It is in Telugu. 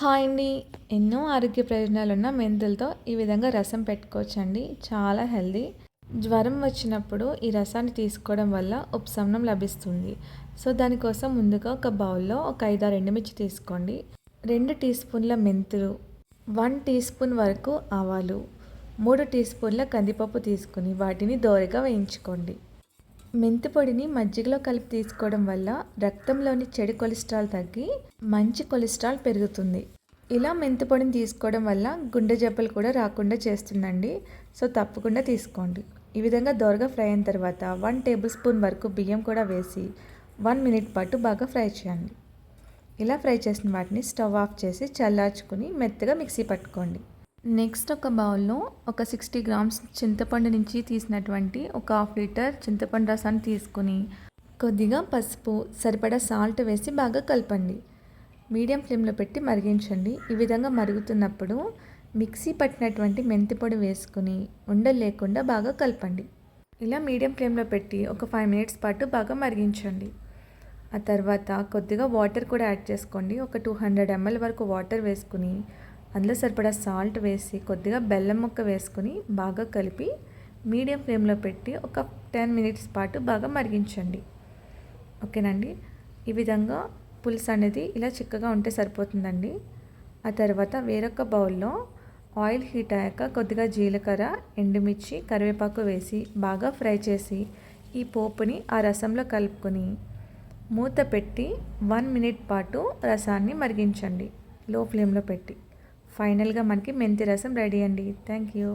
హాయ్ అండి ఎన్నో ఆరోగ్య ప్రయోజనాలు ఉన్న మెంతులతో ఈ విధంగా రసం పెట్టుకోవచ్చండి. చాలా హెల్దీ. జ్వరం వచ్చినప్పుడు ఈ రసాన్ని తీసుకోవడం వల్ల ఉపశమనం లభిస్తుంది. సో దానికోసం ముందుగా ఒక బౌల్లో ఒక ఐదారు ఎండుమిర్చి తీసుకోండి. రెండు టీ స్పూన్ల మెంతులు వన్ టీ స్పూన్ వరకు ఆవాలు మూడు టీ స్పూన్ల కందిపప్పు తీసుకుని వాటిని దోరగా వేయించుకోండి. మెంతి పొడిని మజ్జిగలో కలిపి తీసుకోవడం వల్ల రక్తంలోని చెడు కొలెస్ట్రాల్ తగ్గి మంచి కొలెస్ట్రాల్ పెరుగుతుంది. ఇలా మెంతి పొడిని తీసుకోవడం వల్ల గుండె జబ్బలు కూడా రాకుండా చేస్తుందండి. సో తప్పకుండా తీసుకోండి. ఈ విధంగా దోరగా ఫ్రై అయిన తర్వాత వన్ టేబుల్ స్పూన్ వరకు బియ్యం కూడా వేసి వన్ మినిట్ పాటు బాగా ఫ్రై చేయండి. ఇలా ఫ్రై చేసిన వాటిని స్టవ్ ఆఫ్ చేసి చల్లార్చుకుని మెత్తగా మిక్సీ పట్టుకోండి. నెక్స్ట్ ఒక బౌల్లో ఒక సిక్స్టీ గ్రామ్స్ చింతపండు నుంచి తీసినటువంటి ఒక హాఫ్ లీటర్ చింతపండు రసాన్ని తీసుకుని కొద్దిగా పసుపు సరిపడా సాల్ట్ వేసి బాగా కలపండి. మీడియం ఫ్లేమ్లో పెట్టి మరిగించండి. ఈ విధంగా మరుగుతున్నప్పుడు మిక్సీ పట్టినటువంటి మెంతి పొడి వేసుకుని ఉండలు లేకుండా బాగా కలపండి. ఇలా మీడియం ఫ్లేమ్లో పెట్టి ఒక ఫైవ్ మినిట్స్ పాటు బాగా మరిగించండి. ఆ తర్వాత కొద్దిగా వాటర్ కూడా యాడ్ చేసుకోండి. ఒక టూ హండ్రెడ్ ఎంఎల్ వరకు వాటర్ వేసుకుని అందులో సరిపడా సాల్ట్ వేసి కొద్దిగా బెల్లం ముక్క వేసుకుని బాగా కలిపి మీడియం ఫ్లేమ్లో పెట్టి ఒక టెన్ మినిట్స్ పాటు బాగా మరిగించండి. ఓకేనండి? ఈ విధంగా పులుసు అనేది ఇలా చిక్కగా ఉంటే సరిపోతుందండి. ఆ తర్వాత వేరొక బౌల్లో ఆయిల్ హీట్ అయ్యాక కొద్దిగా జీలకర్ర ఎండుమిర్చి కరివేపాకు వేసి బాగా ఫ్రై చేసి ఈ పోపుని ఆ రసంలో కలుపుకొని మూత పెట్టి వన్ మినిట్ పాటు రసాన్ని మరిగించండి. లో ఫ్లేమ్లో పెట్టి. ఫైనల్గా మనకి మెంతి రసం రెడీ అండి. Thank you